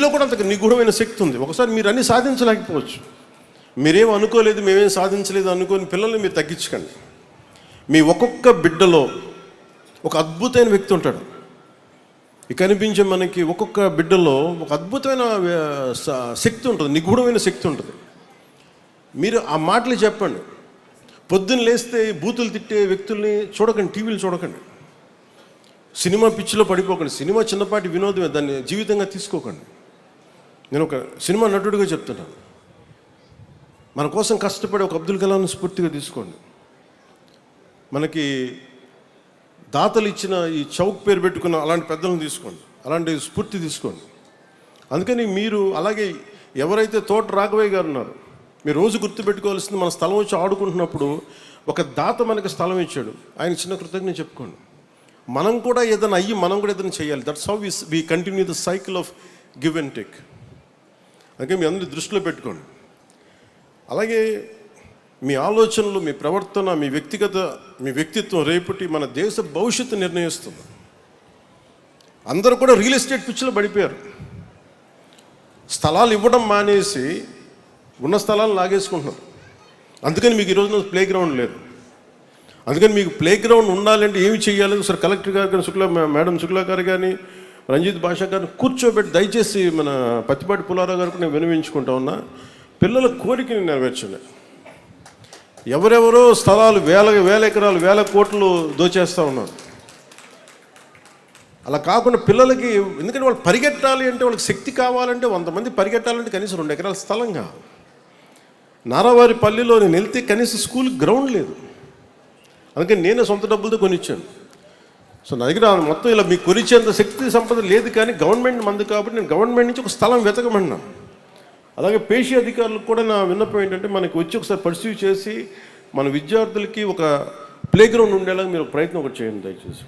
మీలో కూడా అంత నిగూఢమైన శక్తి ఉంది. ఒకసారి మీరు అన్ని సాధించలేకపోవచ్చు. మీరేం అనుకోలేదు మేమేం సాధించలేదు అనుకోని పిల్లల్ని మీరు తగ్గించకండి. మీ ఒక్కొక్క బిడ్డలో ఒక అద్భుతమైన వ్యక్తి ఉంటాడు. ఇక కనిపించే మనకి ఒక్కొక్క బిడ్డలో ఒక అద్భుతమైన శక్తి ఉంటుంది. నిగూఢమైన శక్తి ఉంటుంది. మీరు ఆ మాటలు చెప్పండి. పొద్దున్న లేస్తే బూతులు తిట్టే వ్యక్తుల్ని చూడకండి టీవీలు చూడకండి. సినిమా పిచ్చిలో పడిపోకండి. సినిమా చిన్నపాటి వినోదమే. దాన్ని జీవితంగా తీసుకోకండి. నేను ఒక సినిమా నటుడిగా చెప్తున్నాను మన కోసం కష్టపడే ఒక అబ్దుల్ కలాం స్ఫూర్తిగా తీసుకోండి. మనకి దాతలు ఇచ్చిన ఈ చౌక్ పేరు పెట్టుకున్న అలాంటి పెద్దలను తీసుకోండి. అలాంటి స్ఫూర్తి తీసుకోండి. అందుకని మీరు అలాగే ఎవరైతే తోట రాఘవయ్య గారు ఉన్నారు మీరు రోజు గుర్తుపెట్టుకోవాల్సింది మన స్థలం వచ్చి ఆడుకుంటున్నప్పుడు ఒక దాత మనకి స్థలం ఇచ్చాడు. ఆయన చిన్న కృతజ్ఞత చెప్పుకోండి. మనం కూడా ఏదైనా అయ్యి మనం కూడా ఏదైనా చేయాలి. That's how we we continue the cycle of give and take అందుకే మీ అందరి దృష్టిలో పెట్టుకోండి. అలాగే మీ ఆలోచనలు మీ ప్రవర్తన మీ వ్యక్తిగత మీ వ్యక్తిత్వం రేపటి మన దేశ భవిష్యత్తు నిర్ణయిస్తుంది. అందరూ కూడా రియల్ ఎస్టేట్ పిచ్చిలో పడిపోయారు. స్థలాలు ఇవ్వడం మానేసి ఉన్న స్థలాలు లాగేసుకుంటున్నారు. అందుకని మీకు ఈరోజున ప్లే గ్రౌండ్ లేదు. అందుకని మీకు ప్లే గ్రౌండ్ ఉండాలంటే ఏమి చేయాలి? సార్ కలెక్టర్ గారు కానీ శుక్లా మేడం శుక్లా గారు కానీ రంజిత్ భాష గారిని కూర్చోబెట్టి దయచేసి మన పత్తిపాటి పుల్లారావు గారికి నేను వినవించుకుంటా ఉన్నా పిల్లల కోరికని నెరవేర్చండి. ఎవరెవరో స్థలాలు వేల వేల ఎకరాలు వేల కోట్లు దోచేస్తూ ఉన్నారు. అలా కాకుండా పిల్లలకి ఎందుకంటే వాళ్ళు పరిగెట్టాలి అంటే వాళ్ళకి శక్తి కావాలంటే వంద మంది పరిగెట్టాలంటే కనీసం రెండు ఎకరాల స్థలం కావాలి. నారావారి పల్లిలో నేను వెళ్తే కనీసం స్కూల్ గ్రౌండ్ లేదు. అందుకని నేనే సొంత డబ్బులతో కొనిచ్చాను. సో నా దగ్గర మొత్తం ఇలా మీకు కొనిచ్చేంత శక్తి సంపద లేదు కానీ గవర్నమెంట్ మంది కాబట్టి నేను గవర్నమెంట్ నుంచి ఒక స్థలం వెతకమన్నాను అలాగే పేషీ అధికారులకు కూడా నా విన్నపం ఏంటంటే మనకి వచ్చి ఒకసారి పర్సీవ్ చేసి మన విద్యార్థులకి ఒక ప్లే గ్రౌండ్ ఉండేలాగా మీరు ఒక ప్రయత్నం ఒకటి చేయండి దయచేసి.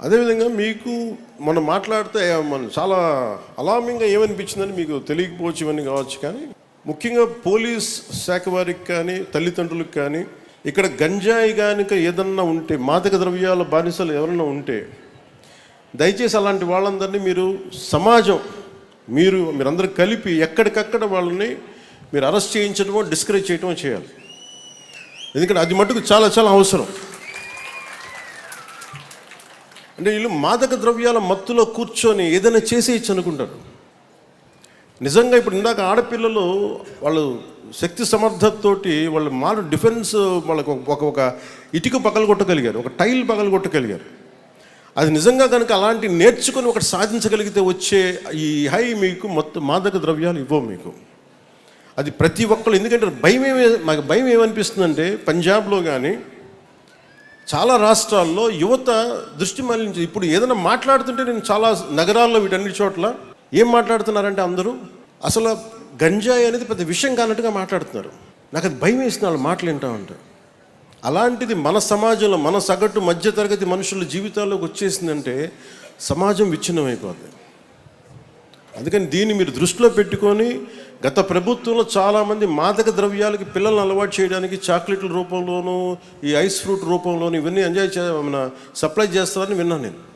అదేవిధంగా మీకు మనం మాట్లాడితే మన చాలా అలామింగ్గా ఏమనిపించిందని మీకు తెలియకపోవచ్చు ఇవన్నీ కావచ్చు కానీ ముఖ్యంగా పోలీస్ శాఖ వారికి కానీ తల్లిదండ్రులకు కానీ ఇక్కడ గంజాయి కనుక ఏదన్నా ఉంటే మాదక ద్రవ్యాల బానిసలు ఎవరన్నా ఉంటే దయచేసి అలాంటి వాళ్ళందరినీ మీరు సమాజం మీరు మీరందరూ కలిపి ఎక్కడికక్కడ వాళ్ళని మీరు అరెస్ట్ చేయించడమో డిస్కరేజ్ చేయడమో చేయాలి. ఎందుకంటే అది మటుకు చాలా చాలా అవసరం. అంటే వీళ్ళు మాదక ద్రవ్యాల మత్తులో కూర్చొని ఏదైనా చేసేయచ్చు అనుకుంటారు. నిజంగా ఇప్పుడు ఇందాక ఆడపిల్లలు వాళ్ళు శక్తి సమర్థతతోటి వాళ్ళు మారు డిఫెన్స్ వాళ్ళకు ఒక ఒక ఇటుక పగలు కొట్టగలిగారు ఒక టైల్ పగలు కొట్టగలిగారు అది నిజంగా కనుక అలాంటి నేర్చుకొని ఒకటి సాధించగలిగితే వచ్చే ఈ హై మీకు మొత్తం మాదక ద్రవ్యాలు ఇవ్వవు మీకు. అది ప్రతి ఒక్కరు ఎందుకంటే భయం ఏమే మాకు భయం ఏమనిపిస్తుందంటే పంజాబ్లో కానీ చాలా రాష్ట్రాల్లో యువత దృష్టి మళ్ళించి ఇప్పుడు ఏదైనా మాట్లాడుతుంటే నేను చాలా నగరాల్లో వీటన్ని చోట్ల ఏం మాట్లాడుతున్నారంటే అందరూ అసలు గంజాయి అనేది పెద్ద విషయం కానట్టుగా మాట్లాడుతున్నారు. నాకు అది భయం వేసిన వాళ్ళు మాటలు వింటా ఉంటారు అలాంటిది మన సమాజంలో మన సగటు మధ్యతరగతి మనుషుల జీవితాల్లోకి వచ్చేసిందంటే సమాజం విచ్ఛిన్నమైపోద్ది. అందుకని దీన్ని మీరు దృష్టిలో పెట్టుకొని గత ప్రభుత్వంలో చాలామంది మాదక ద్రవ్యాలకి పిల్లల్ని అలవాటు చేయడానికి చాక్లెట్ల రూపంలోనూ ఈ ఐస్ ఫ్రూట్ రూపంలోనూ ఇవన్నీ ఎంజాయ్ చే సప్లై చేస్తారని విన్నాను నేను.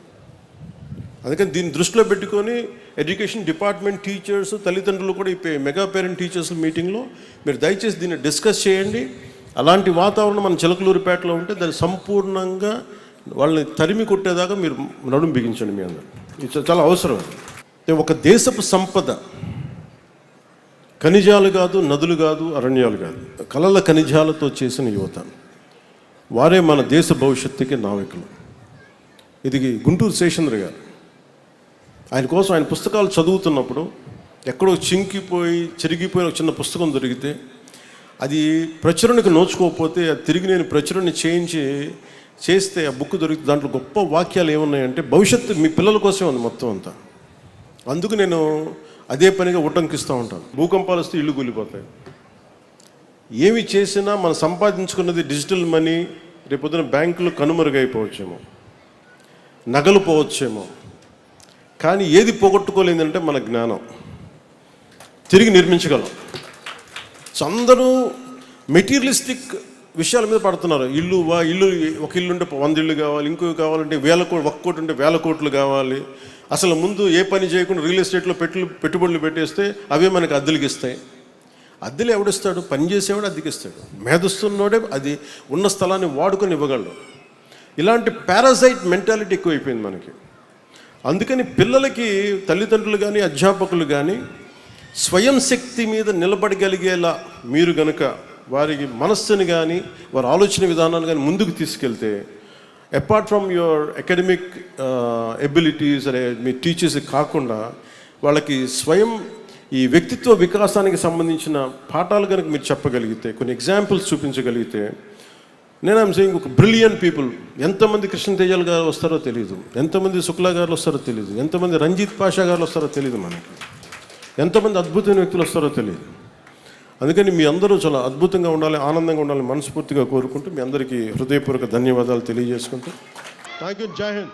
అందుకని దీన్ని దృష్టిలో పెట్టుకొని ఎడ్యుకేషన్ డిపార్ట్మెంట్ టీచర్స్ తల్లిదండ్రులు కూడా ఈ మెగా పేరెంట్ టీచర్స్ మీటింగ్లో మీరు దయచేసి దీన్ని డిస్కస్ చేయండి. అలాంటి వాతావరణం మన చిలకలూరిపేటలో ఉంటే దాన్ని సంపూర్ణంగా వాళ్ళని తరిమి కొట్టేదాకా మీరు నడుము బిగించండి మీ అందరు. ఇది చాలా అవసరం ఇది ఒక దేశపు సంపద ఖనిజాలు కాదు నదులు కాదు అరణ్యాలు కాదు. కలల ఖనిజాలతో చేసిన యువత. వారే మన దేశ భవిష్యత్తుకి నావికులు. ఇది గుంటూరు శేషేంద్ర గారు. ఆయన కోసం ఆయన పుస్తకాలు చదువుతున్నప్పుడు ఎక్కడో చింకిపోయి చెరిగిపోయిన ఒక చిన్న పుస్తకం దొరికితే అది ప్రచురణకు నోచుకోకపోతే అది తిరిగి నేను ప్రచురణ చేయించి చేస్తే ఆ బుక్ దొరికితే దాంట్లో గొప్ప వాక్యాలు ఏమున్నాయంటే భవిష్యత్తు మీ పిల్లల కోసమే ఉంది మొత్తం అంతా. అందుకు నేను అదే పనిగా ఉటంకిస్తూ ఉంటాను. భూకంపాలు వస్తే ఇల్లు కూలిపోతాయి. ఏమి చేసినా మనం సంపాదించుకున్నది డిజిటల్ మనీ రేపొద్దున బ్యాంకులు కనుమరుగైపోవచ్చేమో. నగలు పోవచ్చేమో. కానీ ఏది పోగొట్టుకోలేదంటే మన జ్ఞానం. తిరిగి నిర్మించగలం. సో అందరూ మెటీరియలిస్టిక్ విషయాల మీద పడుతున్నారు. ఇల్లు వా ఇల్లు ఒక ఇల్లు ఉంటే వంద ఇల్లు కావాలి ఇంకో కావాలంటే వేల కోట్లు ఒక కోటి ఉంటే వేల కోట్లు కావాలి. అసలు ముందు ఏ పని చేయకుండా రియల్ ఎస్టేట్లో పెట్టు పెట్టుబడులు పెట్టేస్తే అవే మనకు అద్దెలకి ఇస్తాయి అద్దెలు ఎవడిస్తాడు? పని చేసేవాడు అద్దెకిస్తాడు. మేధస్తున్నోడే అది ఉన్న స్థలాన్ని వాడుకొని ఇవ్వగలడు. ఇలాంటి పారాసైట్ మెంటాలిటీ ఎక్కువైపోయింది మనకి. అందుకని పిల్లలకి తల్లిదండ్రులు కానీ అధ్యాపకులు కానీ స్వయం శక్తి మీద నిలబడగలిగేలా మీరు గనుక వారికి మనస్సుని కానీ వారి ఆలోచన విధానాన్ని కానీ ముందుకు తీసుకెళ్తే apart from your academic abilities అనే మీ టీచర్స్ కాకుండా వాళ్ళకి స్వయం ఈ వ్యక్తిత్వ వికాసానికి సంబంధించిన పాఠాలు కనుక మీరు చెప్పగలిగితే కొన్ని ఎగ్జాంపుల్స్ చూపించగలిగితే నేను ఐమ్ సెయింగ్ ఒక బ్రిలియన్ పీపుల్ ఎంతమంది కృష్ణతేజల్ గారు వస్తారో తెలియదు ఎంతమంది శుక్లా గారు వస్తారో తెలియదు ఎంతమంది రంజిత్ పాషా గారు వస్తారో తెలియదు మనకి. ఎంతమంది అద్భుతమైన వ్యక్తులు వస్తారో తెలియదు అందుకని మీ అందరూ చాలా అద్భుతంగా ఉండాలి ఆనందంగా ఉండాలి మనస్ఫూర్తిగా కోరుకుంటూ మీ అందరికీ హృదయపూర్వక ధన్యవాదాలు తెలియజేసుకుంటూ. థ్యాంక్ యూ జై హింద్